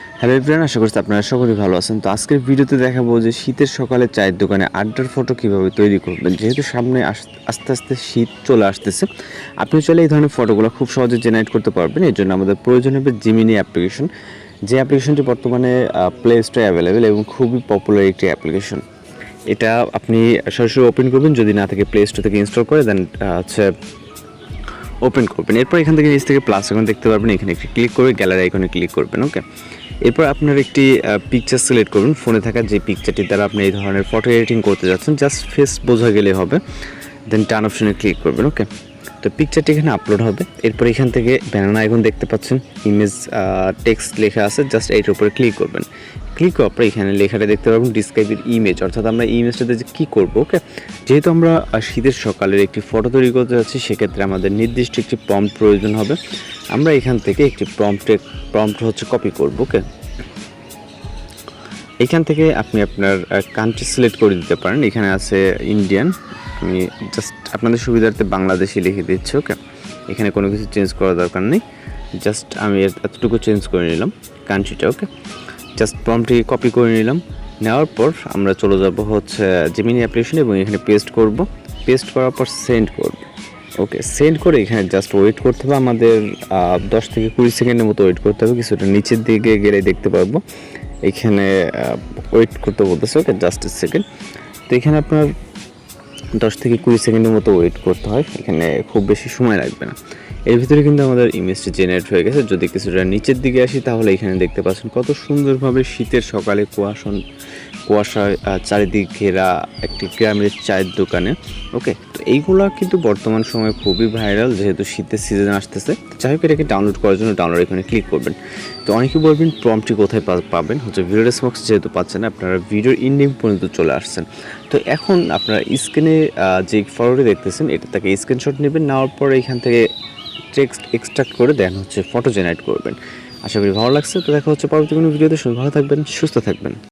Hello everyone, আশা করছি আপনারা সকলেই ভালো আছেন। তো আজকের ভিডিওতে দেখাবো যে শীতের সকালে চায়ের দোকানে আড্ডার ফটো কীভাবে তৈরি করবেন। যেহেতু সামনে আস- আস্তে আস্তে শীত চলে আসতেছে, আপনি চলে এই ধরনের ফটোগুলো খুব সহজে জেনারেট করতে পারবেন। এর জন্য আমাদের প্রয়োজন হবে জিমিনি অ্যাপ্লিকেশন যে অ্যাপ্লিকেশনটি বর্তমানে প্লে স্টোরে অ্যাভেলেবেল এবং খুবই পপুলার একটি অ্যাপ্লিকেশন এটা আপনি সরাসরি ওপেন করবেন, যদি না থাকে প্লে স্টোর থেকে ইনস্টল করে দেন হচ্ছে ওপেন করবেন। এরপর এখান থেকে নিচ থেকে প্লাস এখন দেখতে পারবেন। এখানে একটি ক্লিক করে গ্যালারি এখানে ক্লিক করবেন ওকে এরপর আপনার একটি পিকচার সিলেক্ট করবেন। ফোনে থাকা যে পিকচারটির দ্বারা আপনি এই ধরনের ফটো এডিটিং করতে যাচ্ছেন জাস্ট ফেস বোঝা গেলে হবে। দেন টান অপশনে ক্লিক করবেন ওকে তো পিকচারটি এখানে আপলোড হবে। এরপর এখান থেকে ব্যানানা আইকন দেখতে পাচ্ছেন। ইমেজ টেক্সট লেখা আছে জাস্ট এইটার উপরে ক্লিক করবেন। ক্লিক করার পর এখানে লেখাটা দেখতে পারবেন ডিসক্রাইবের ইমেজ অর্থাৎ আমরা ইমেজটাতে যে কী করব ওকে যেহেতু আমরা শীতের সকালের একটি ফটো তৈরি করতে যাচ্ছি, সেক্ষেত্রে আমাদের নির্দিষ্ট একটি প্রম্পট প্রয়োজন হবে। আমরা এখান থেকে একটি প্রম্পটে প্রম্পট হচ্ছে কপি করব ওকে এখান থেকে আপনি আপনার কান্ট্রি সিলেক্ট করে দিতে পারেন। এখানে আছে ইন্ডিয়ান আমি জাস্ট আপনাদের সুবিধার্থে বাংলাদেশি লিখে দিচ্ছি ওকে এখানে কোনো কিছু চেঞ্জ করার দরকার নেই। জাস্ট আমি এতটুকু চেঞ্জ করে নিলাম কান্ট্রিটা ওকে জাস্ট প্রম্পটি কপি করে নিলাম। নেওয়ার পর আমরা চলে যাব হচ্ছে জেমিনি অ্যাপ্লিকেশন এবং এখানে পেস্ট করব। পেস্ট করার পর সেন্ড করব ওকে সেন্ড করে এখানে জাস্ট ওয়েট করতে হবে আমাদের দশ থেকে কুড়ি সেকেন্ডের মতো ওয়েট করতে হবে। কিছুটা নিচের দিকে গেলে দেখতে পারব। এখানে ওয়েট করতে বলতেছে ওকে জাস্ট সেকেন্ড তো এখানে আপনার দশ থেকে কুড়ি সেকেন্ডের মতো ওয়েট করতে হয়, এখানে খুব বেশি সময় লাগবে না। এর ভিতরে কিন্তু আমাদের ইমেজটি জেনারেট হয়ে গেছে, যদি কিছুটা নিচের দিকে আসি, তাহলে এখানে দেখতে পাচ্ছেন কত সুন্দরভাবে শীতের সকালে কুয়াশন কুয়াশায় চারিদিক ঘেরা একটি গ্রামের চায়ের দোকানে ওকে তো এইগুলো কিন্তু বর্তমান সময়ে খুবই ভাইরাল যেহেতু শীতের সিজন আসতেছে। যাই হোক, এটাকে ডাউনলোড করার জন্য ডাউনলোড এখানে ক্লিক করবেন। তো অনেকে বলবেন প্রমটি কোথায় পাবেন? হচ্ছে ভিডিও রেসপক্স যেহেতু পাচ্ছেন, আপনারা ভিডিওর ইন্ডিং পর্যন্ত চলে আসছেন। তো এখন আপনারা স্ক্রিনে যে ফটোটি দেখতেছেন, এটা থেকে স্ক্রিনশট নেবেন, নেওয়ার পর এখান থেকে টেক্সট এক্সট্রাক্ট করে দেন, হচ্ছে ফটো জেনারেট করবেন। আশা করি ভালো লাগছে। তো দেখা হচ্ছে পরবর্তী কোনো ভিডিওতে সবাই ভালো থাকবেন, সুস্থ থাকবেন।